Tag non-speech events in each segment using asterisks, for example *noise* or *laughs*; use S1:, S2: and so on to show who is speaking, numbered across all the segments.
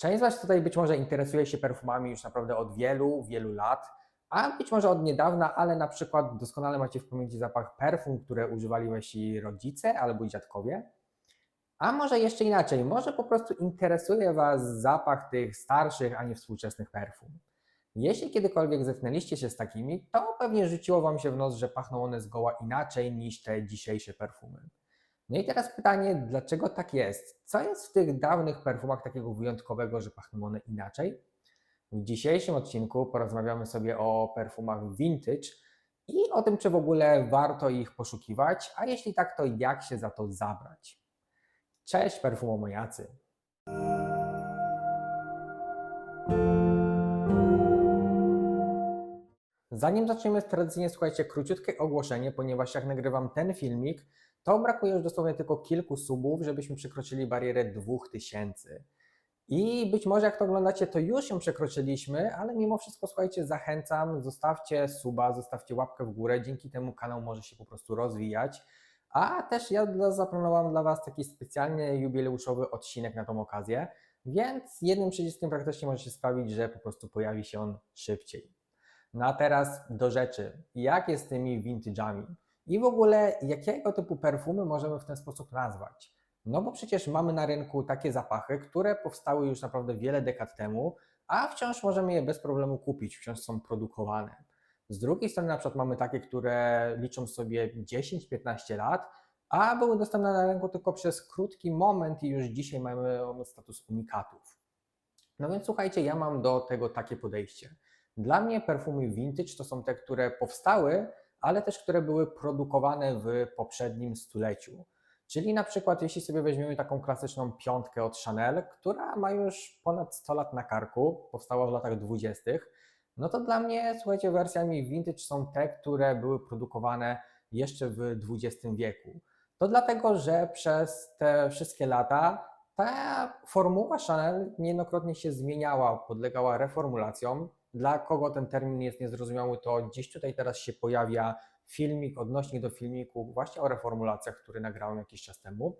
S1: Część z Was tutaj być może interesuje się perfumami już naprawdę od wielu, wielu lat, a być może od niedawna, ale na przykład doskonale macie w pamięci zapach perfum, które używali Wasi rodzice albo dziadkowie. A może jeszcze inaczej, może po prostu interesuje Was zapach tych starszych, a nie współczesnych perfum. Jeśli kiedykolwiek zetknęliście się z takimi, to pewnie rzuciło Wam się w nos, że pachną one zgoła inaczej niż te dzisiejsze perfumy. No i teraz pytanie, dlaczego tak jest? Co jest w tych dawnych perfumach takiego wyjątkowego, że pachną one inaczej? W dzisiejszym odcinku porozmawiamy sobie o perfumach vintage i o tym, czy w ogóle warto ich poszukiwać, a jeśli tak, to jak się za to zabrać. Cześć perfumomaniacy! Zanim zaczniemy, tradycyjnie słuchajcie króciutkie ogłoszenie, ponieważ jak nagrywam ten filmik, to brakuje już dosłownie tylko kilku subów, żebyśmy przekroczyli barierę 2000. I być może jak to oglądacie, to już ją przekroczyliśmy, ale mimo wszystko słuchajcie, zachęcam, zostawcie suba, zostawcie łapkę w górę, dzięki temu kanał może się po prostu rozwijać. A też ja dla- zaplanowałem dla Was taki specjalnie jubileuszowy odcinek na tą okazję, więc jednym przyciskiem praktycznie może się sprawić, że po prostu pojawi się on szybciej. No a teraz do rzeczy. Jak jest z tymi vintage'ami? I w ogóle jakiego typu perfumy możemy w ten sposób nazwać? No bo przecież mamy na rynku takie zapachy, które powstały już naprawdę wiele dekad temu, a wciąż możemy je bez problemu kupić, wciąż są produkowane. Z drugiej strony na przykład mamy takie, które liczą sobie 10-15 lat, a były dostępne na rynku tylko przez krótki moment i już dzisiaj mamy status unikatów. No więc słuchajcie, ja mam do tego takie podejście. Dla mnie perfumy vintage to są te, które powstały, ale też które były produkowane w poprzednim stuleciu. Czyli na przykład, jeśli sobie weźmiemy taką klasyczną piątkę od Chanel, która ma już ponad 100 lat na karku, powstała w latach 20., no to dla mnie, słuchajcie, wersjami vintage są te, które były produkowane jeszcze w XX wieku. To dlatego, że przez te wszystkie lata ta formuła Chanel niejednokrotnie się zmieniała, podlegała reformulacjom. Dla kogo ten termin jest niezrozumiały, to gdzieś tutaj teraz się pojawia filmik, odnośnik do filmiku właśnie o reformulacjach, który nagrałem jakiś czas temu.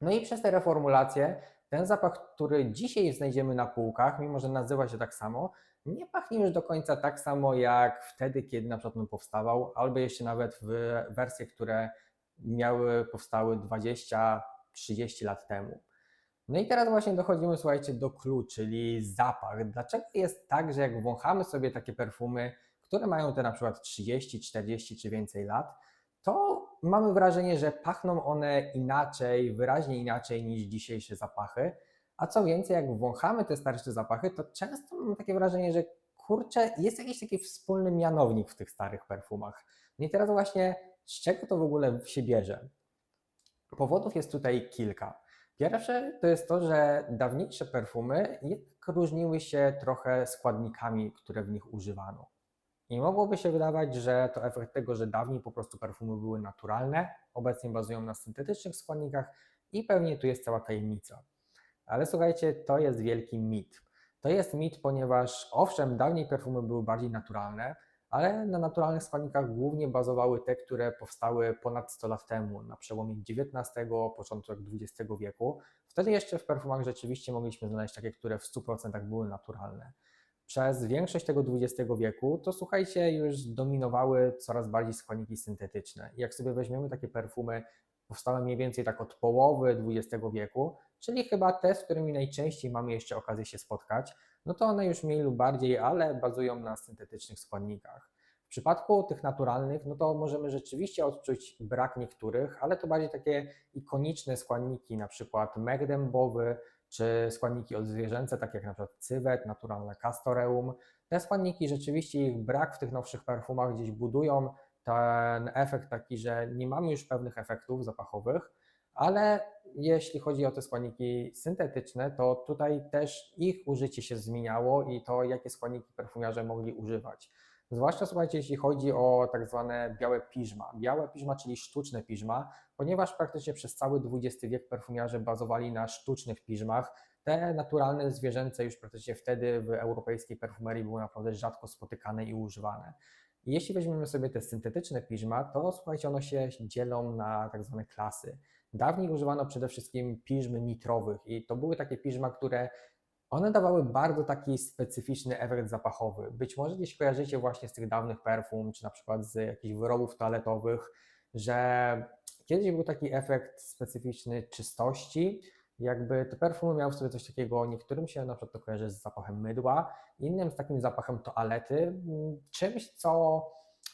S1: No i przez te reformulacje ten zapach, który dzisiaj znajdziemy na półkach, mimo że nazywa się tak samo, nie pachnie już do końca tak samo jak wtedy, kiedy na przykład on powstawał, albo jeszcze nawet w wersje, które miały, powstały 20-30 lat temu. No i teraz właśnie dochodzimy, słuchajcie, do clue, czyli zapach. Dlaczego jest tak, że jak wąchamy sobie takie perfumy, które mają te na przykład 30, 40 czy więcej lat, to mamy wrażenie, że pachną one inaczej, wyraźnie inaczej niż dzisiejsze zapachy. A co więcej, jak wąchamy te starsze zapachy, to często mamy takie wrażenie, że kurczę, jest jakiś taki wspólny mianownik w tych starych perfumach. No i teraz właśnie, z czego to w ogóle się bierze? Powodów jest tutaj kilka. Pierwsze to jest to, że dawniejsze perfumy jednak różniły się trochę składnikami, które w nich używano. I mogłoby się wydawać, że to efekt tego, że dawniej po prostu perfumy były naturalne, obecnie bazują na syntetycznych składnikach i pewnie tu jest cała tajemnica. Ale słuchajcie, to jest wielki mit. To jest mit, ponieważ owszem, dawniej perfumy były bardziej naturalne, ale na naturalnych składnikach głównie bazowały te, które powstały ponad 100 lat temu, na przełomie XIX, początek XX wieku. Wtedy jeszcze w perfumach rzeczywiście mogliśmy znaleźć takie, które w 100% były naturalne. Przez większość tego XX wieku to słuchajcie, już dominowały coraz bardziej składniki syntetyczne. Jak sobie weźmiemy takie perfumy, powstałe mniej więcej tak od połowy XX wieku, czyli chyba te, z którymi najczęściej mamy jeszcze okazję się spotkać, no to one już mniej lub bardziej, ale bazują na syntetycznych składnikach. W przypadku tych naturalnych, no to możemy rzeczywiście odczuć brak niektórych, ale to bardziej takie ikoniczne składniki, na przykład mek dębowy, czy składniki odzwierzęce, takie jak na przykład cywet, naturalne castoreum. Te składniki rzeczywiście ich brak w tych nowszych perfumach gdzieś budują ten efekt taki, że nie mamy już pewnych efektów zapachowych, ale jeśli chodzi o te składniki syntetyczne, to tutaj też ich użycie się zmieniało i to, jakie składniki perfumiarze mogli używać. Zwłaszcza słuchajcie, jeśli chodzi o tak zwane białe piżma. Białe piżma, czyli sztuczne piżma, ponieważ praktycznie przez cały XX wiek perfumiarze bazowali na sztucznych piżmach. Te naturalne zwierzęce już praktycznie wtedy w europejskiej perfumerii były naprawdę rzadko spotykane i używane. Jeśli weźmiemy sobie te syntetyczne piżma, to słuchajcie, one się dzielą na tak zwane klasy. Dawniej używano przede wszystkim piżm nitrowych i to były takie piżma, które One dawały bardzo taki specyficzny efekt zapachowy. Być może gdzieś kojarzycie właśnie z tych dawnych perfum, czy na przykład z jakichś wyrobów toaletowych, że kiedyś był taki efekt specyficzny czystości, jakby te perfumy miały w sobie coś takiego, niektórym się na przykład to kojarzy z zapachem mydła, innym z takim zapachem toalety, czymś, co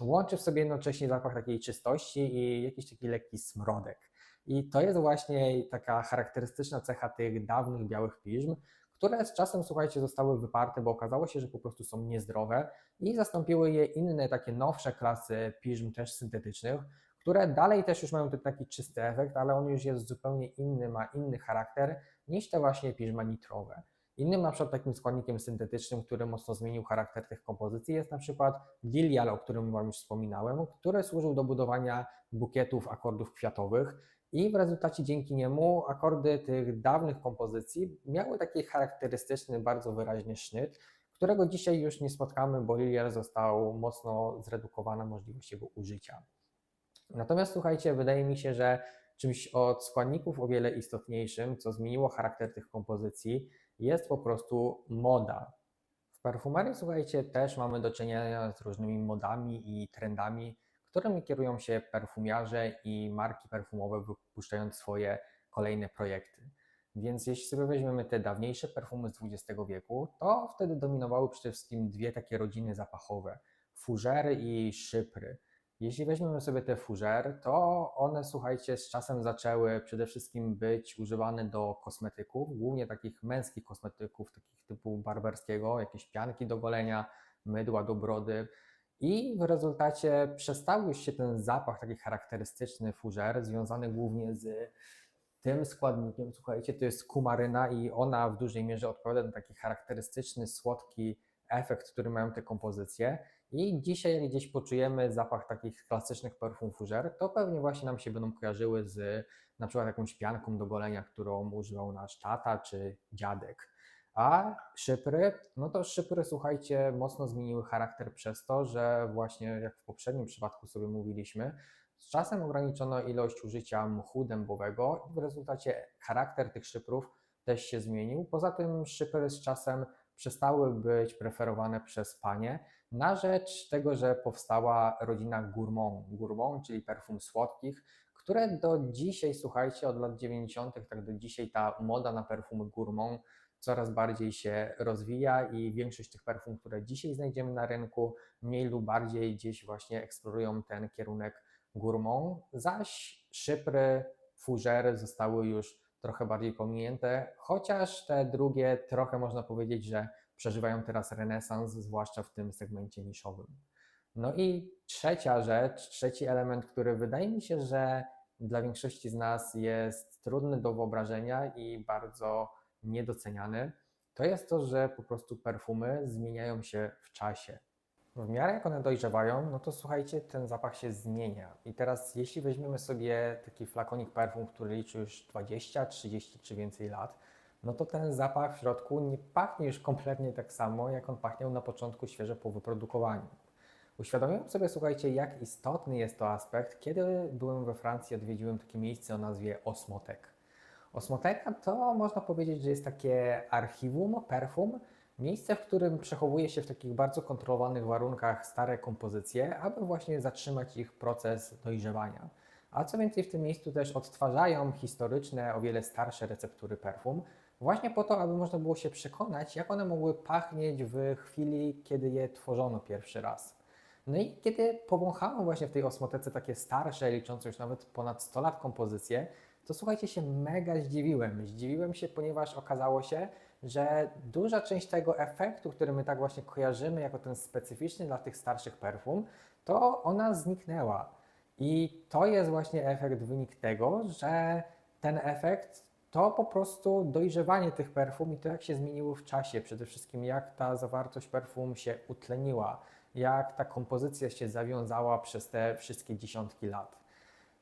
S1: łączy w sobie jednocześnie zapach takiej czystości i jakiś taki lekki smrodek. I to jest właśnie taka charakterystyczna cecha tych dawnych białych piżm, które z czasem, słuchajcie, zostały wyparte, bo okazało się, że po prostu są niezdrowe i zastąpiły je inne takie nowsze klasy piżm też syntetycznych, które dalej też już mają ten taki czysty efekt, ale on już jest zupełnie inny, ma inny charakter niż te właśnie piżma nitrowe. Innym na przykład takim składnikiem syntetycznym, który mocno zmienił charakter tych kompozycji jest na przykład lilial, o którym Wam już wspominałem, który służył do budowania bukietów akordów kwiatowych i w rezultacie dzięki niemu akordy tych dawnych kompozycji miały taki charakterystyczny, bardzo wyraźny sznyt, którego dzisiaj już nie spotkamy, bo lilial został mocno zredukowana możliwość jego użycia. Natomiast słuchajcie, wydaje mi się, że czymś od składników o wiele istotniejszym, co zmieniło charakter tych kompozycji, jest po prostu moda. W perfumerii, słuchajcie, też mamy do czynienia z różnymi modami i trendami, którymi kierują się perfumiarze i marki perfumowe, wypuszczając swoje kolejne projekty. Więc jeśli sobie weźmiemy te dawniejsze perfumy z XX wieku, to wtedy dominowały przede wszystkim dwie takie rodziny zapachowe: fużery i szypry. Jeśli weźmiemy sobie te fougère, to one, słuchajcie, z czasem zaczęły przede wszystkim być używane do kosmetyków, głównie takich męskich kosmetyków, takich typu barberskiego, jakieś pianki do golenia, mydła do brody. I w rezultacie przestał już się ten zapach taki charakterystyczny fougère, związany głównie z tym składnikiem, słuchajcie, to jest kumaryna i ona w dużej mierze odpowiada na taki charakterystyczny, słodki efekt, który mają te kompozycje. I dzisiaj, jak gdzieś poczujemy zapach takich klasycznych perfum fougère, to pewnie właśnie nam się będą kojarzyły z na przykład jakąś pianką do golenia, którą używał nasz tata czy dziadek. A szypry, no to szypry, słuchajcie, mocno zmieniły charakter przez to, że właśnie jak w poprzednim przypadku sobie mówiliśmy, z czasem ograniczono ilość użycia mchu dębowego i w rezultacie charakter tych szyprów też się zmienił. Poza tym szypry z czasem przestały być preferowane przez panie, na rzecz tego, że powstała rodzina gourmand, gourmand, czyli perfum słodkich, które do dzisiaj, słuchajcie, od lat 90., tak do dzisiaj ta moda na perfumy gourmand coraz bardziej się rozwija i większość tych perfum, które dzisiaj znajdziemy na rynku, mniej lub bardziej gdzieś właśnie eksplorują ten kierunek gourmand, zaś szypry, fużery zostały już trochę bardziej pominięte, chociaż te drugie trochę można powiedzieć, że przeżywają teraz renesans, zwłaszcza w tym segmencie niszowym. No i trzecia rzecz, trzeci element, który wydaje mi się, że dla większości z nas jest trudny do wyobrażenia i bardzo niedoceniany, to jest to, że po prostu perfumy zmieniają się w czasie. W miarę jak one dojrzewają, no to słuchajcie, ten zapach się zmienia. I teraz, jeśli weźmiemy sobie taki flakonik perfum, który liczy już 20, 30 czy więcej lat, no to ten zapach w środku nie pachnie już kompletnie tak samo, jak on pachniał na początku świeżo po wyprodukowaniu. Uświadomiłem sobie, słuchajcie, jak istotny jest to aspekt, kiedy byłem we Francji, odwiedziłem takie miejsce o nazwie Osmotek. Osmoteka to można powiedzieć, że jest takie archiwum perfum, miejsce, w którym przechowuje się w takich bardzo kontrolowanych warunkach stare kompozycje, aby właśnie zatrzymać ich proces dojrzewania. A co więcej, w tym miejscu też odtwarzają historyczne, o wiele starsze receptury perfum, Właśnie po to, aby można było się przekonać, jak one mogły pachnieć w chwili, kiedy je tworzono pierwszy raz. No i kiedy powąchałem właśnie w tej osmotece takie starsze, liczące już nawet ponad 100 lat kompozycje, to słuchajcie się, mega zdziwiłem. Zdziwiłem się, ponieważ okazało się, że duża część tego efektu, który my tak właśnie kojarzymy jako ten specyficzny dla tych starszych perfum, to ona zniknęła. I to jest właśnie efekt, wynik tego, że ten efekt to po prostu dojrzewanie tych perfum i to, jak się zmieniło w czasie, przede wszystkim jak ta zawartość perfum się utleniła, jak ta kompozycja się zawiązała przez te wszystkie dziesiątki lat.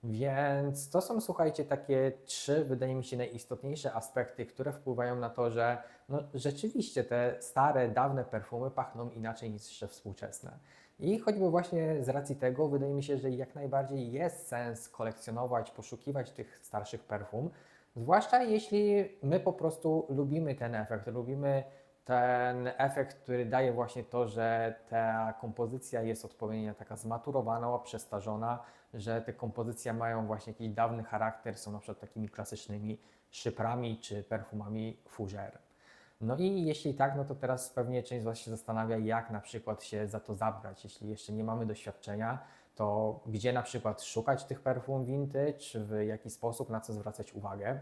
S1: Więc to są, słuchajcie, takie trzy, wydaje mi się, najistotniejsze aspekty, które wpływają na to, że no, rzeczywiście te stare, dawne perfumy pachną inaczej niż współczesne. I choćby właśnie z racji tego, wydaje mi się, że jak najbardziej jest sens kolekcjonować, poszukiwać tych starszych perfum, Zwłaszcza jeśli my po prostu lubimy ten efekt, lubimy ten efekt, który daje właśnie to, że ta kompozycja jest odpowiednio taka zmaturowana, przestarzona, że te kompozycje mają właśnie jakiś dawny charakter, są na przykład takimi klasycznymi szyprami czy perfumami fougère. No i jeśli tak, no to teraz pewnie część z Was się zastanawia, jak na przykład się za to zabrać. Jeśli jeszcze nie mamy doświadczenia, to gdzie na przykład szukać tych perfum vintage, w jaki sposób, na co zwracać uwagę.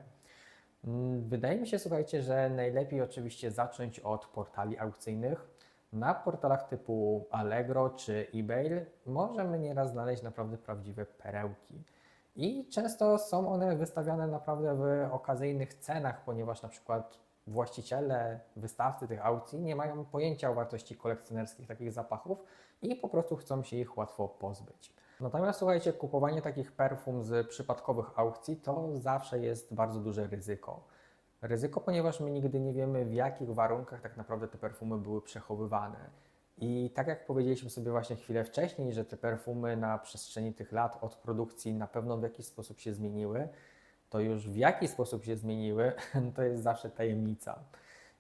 S1: Mm, Wydaje mi się, słuchajcie, że najlepiej oczywiście zacząć od portali aukcyjnych. Na portalach typu Allegro czy eBay możemy nieraz znaleźć naprawdę prawdziwe perełki. I często są one wystawiane naprawdę w okazyjnych cenach, ponieważ na przykład właściciele, wystawcy tych aukcji nie mają pojęcia o wartości kolekcjonerskich takich zapachów i po prostu chcą się ich łatwo pozbyć. Natomiast słuchajcie, kupowanie takich perfum z przypadkowych aukcji to zawsze jest bardzo duże ryzyko. Ryzyko, ponieważ my nigdy nie wiemy, w jakich warunkach tak naprawdę te perfumy były przechowywane. I tak jak powiedzieliśmy sobie właśnie chwilę wcześniej, że te perfumy na przestrzeni tych lat od produkcji na pewno w jakiś sposób się zmieniły, to już w jaki sposób się zmieniły, *laughs* to jest zawsze tajemnica.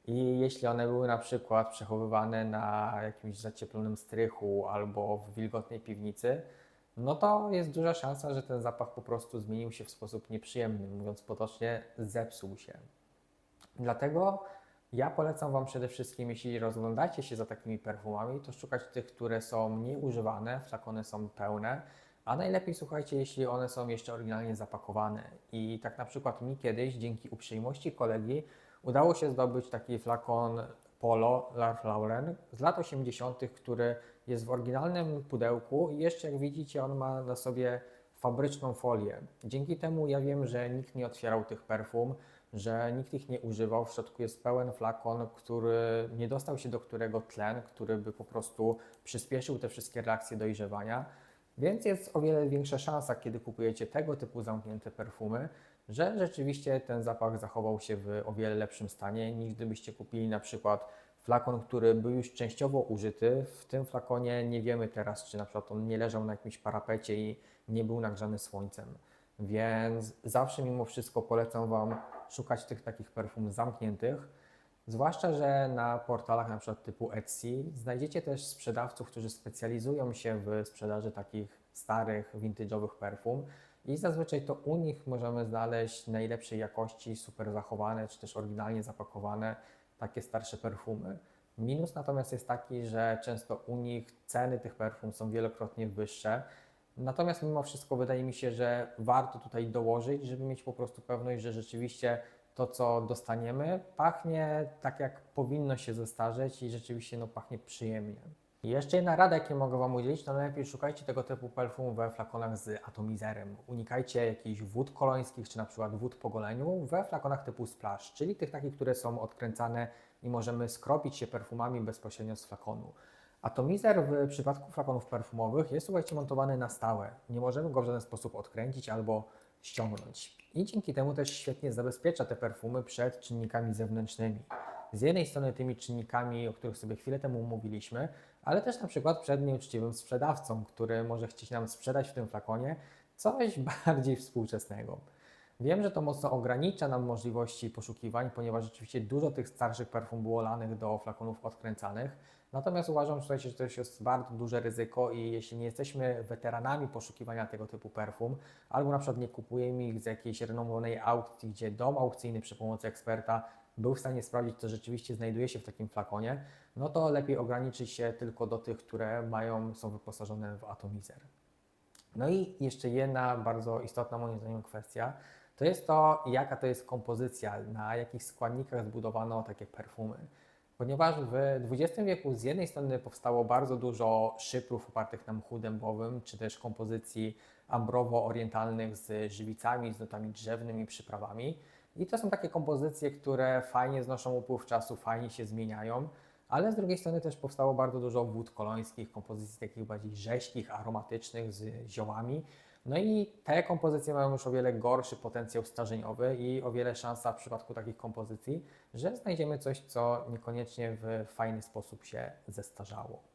S1: I jeśli one były na przykład przechowywane na jakimś zacieplonym strychu albo w wilgotnej piwnicy, no to jest duża szansa, że ten zapach po prostu zmienił się w sposób nieprzyjemny, mówiąc potocznie, zepsuł się. Dlatego ja polecam Wam przede wszystkim, jeśli rozglądacie się za takimi perfumami, to szukać tych, które są nieużywane, flakony są pełne, a najlepiej słuchajcie, jeśli one są jeszcze oryginalnie zapakowane. I tak na przykład mi kiedyś, dzięki uprzejmości kolegi, udało się zdobyć taki flakon Polo Ralph Lauren z lat 80., który jest w oryginalnym pudełku i jeszcze jak widzicie on ma na sobie fabryczną folię. Dzięki temu ja wiem, że nikt nie otwierał tych perfum, że nikt ich nie używał. W środku jest pełen flakon, który nie dostał się do którego tlen, który by po prostu przyspieszył te wszystkie reakcje dojrzewania. Więc jest o wiele większa szansa, kiedy kupujecie tego typu zamknięte perfumy, że rzeczywiście ten zapach zachował się w o wiele lepszym stanie niż gdybyście kupili na przykład flakon, który był już częściowo użyty. W tym flakonie nie wiemy teraz, czy na przykład on nie leżał na jakimś parapecie i nie był nagrzany słońcem. Więc zawsze mimo wszystko polecam Wam szukać tych takich perfum zamkniętych. Zwłaszcza, że na portalach na przykład typu Etsy znajdziecie też sprzedawców, którzy specjalizują się w sprzedaży takich starych, vintage'owych perfum i zazwyczaj to u nich możemy znaleźć najlepszej jakości, super zachowane, czy też oryginalnie zapakowane takie starsze perfumy. Minus natomiast jest taki, że często u nich ceny tych perfum są wielokrotnie wyższe. Natomiast mimo wszystko wydaje mi się, że warto tutaj dołożyć, żeby mieć po prostu pewność, że rzeczywiście to, co dostaniemy, pachnie tak, jak powinno się zestarzeć i rzeczywiście no, pachnie przyjemnie. Jeszcze jedna rada, jaką mogę Wam udzielić, to najlepiej szukajcie tego typu perfum we flakonach z atomizerem. Unikajcie jakichś wód kolońskich, czy na przykład wód po goleniu we flakonach typu splash, czyli tych takich, które są odkręcane i możemy skropić się perfumami bezpośrednio z flakonu. Atomizer w przypadku flakonów perfumowych jest, słuchajcie, montowany na stałe. Nie możemy go w żaden sposób odkręcić albo ściągnąć. I dzięki temu też świetnie zabezpiecza te perfumy przed czynnikami zewnętrznymi. Z jednej strony tymi czynnikami, o których sobie chwilę temu mówiliśmy, ale też na przykład przed nieuczciwym sprzedawcą, który może chcieć nam sprzedać w tym flakonie coś *laughs* bardziej współczesnego. Wiem, że to mocno ogranicza nam możliwości poszukiwań, ponieważ rzeczywiście dużo tych starszych perfum było lanych do flakonów odkręcanych. Natomiast uważam, słuchajcie, że to jest bardzo duże ryzyko i jeśli nie jesteśmy weteranami poszukiwania tego typu perfum, albo na przykład nie kupujemy ich z jakiejś renomowanej aukcji, gdzie dom aukcyjny przy pomocy eksperta był w stanie sprawdzić, co rzeczywiście znajduje się w takim flakonie, no to lepiej ograniczyć się tylko do tych, które mają, są wyposażone w atomizer. No i jeszcze jedna bardzo istotna moim zdaniem kwestia, to jest to, jaka to jest kompozycja, na jakich składnikach zbudowano takie perfumy. Ponieważ w XX wieku z jednej strony powstało bardzo dużo szyprów opartych na mchu dębowym, czy też kompozycji ambrowo-orientalnych z żywicami, z nutami drzewnymi, przyprawami. I to są takie kompozycje, które fajnie znoszą upływ czasu, fajnie się zmieniają, ale z drugiej strony też powstało bardzo dużo wód kolońskich, kompozycji takich bardziej rzeźkich, aromatycznych z ziołami. No i te kompozycje mają już o wiele gorszy potencjał starzeniowy i o wiele szansa w przypadku takich kompozycji, że znajdziemy coś, co niekoniecznie w fajny sposób się zestarzało.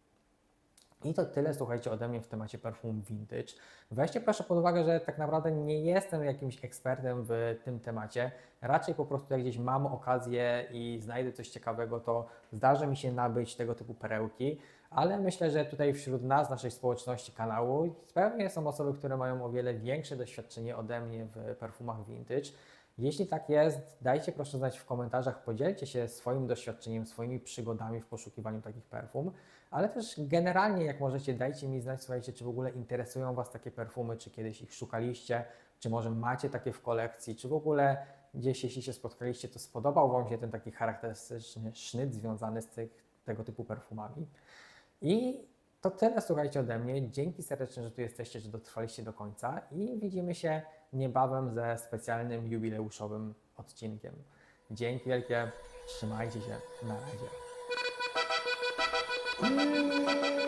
S1: I to tyle, słuchajcie, ode mnie w temacie perfum vintage. Weźcie proszę pod uwagę, że tak naprawdę nie jestem jakimś ekspertem w tym temacie. Raczej po prostu jak gdzieś mam okazję i znajdę coś ciekawego, to zdarzy mi się nabyć tego typu perełki. Ale myślę, że tutaj wśród nas, naszej społeczności kanału, pewnie są osoby, które mają o wiele większe doświadczenie ode mnie w perfumach vintage. Jeśli tak jest, dajcie proszę znać w komentarzach, podzielcie się swoim doświadczeniem, swoimi przygodami w poszukiwaniu takich perfum, ale też generalnie jak możecie, dajcie mi znać, słuchajcie, czy w ogóle interesują Was takie perfumy, czy kiedyś ich szukaliście, czy może macie takie w kolekcji, czy w ogóle gdzieś, jeśli się spotkaliście, to spodobał Wam się ten taki charakterystyczny sznyt związany z tych, tego typu perfumami. I to tyle, słuchajcie, ode mnie. Dzięki serdecznie, że tu jesteście, że dotrwaliście do końca i widzimy się niebawem ze specjalnym jubileuszowym odcinkiem. Dzięki wielkie, trzymajcie się, na razie. Música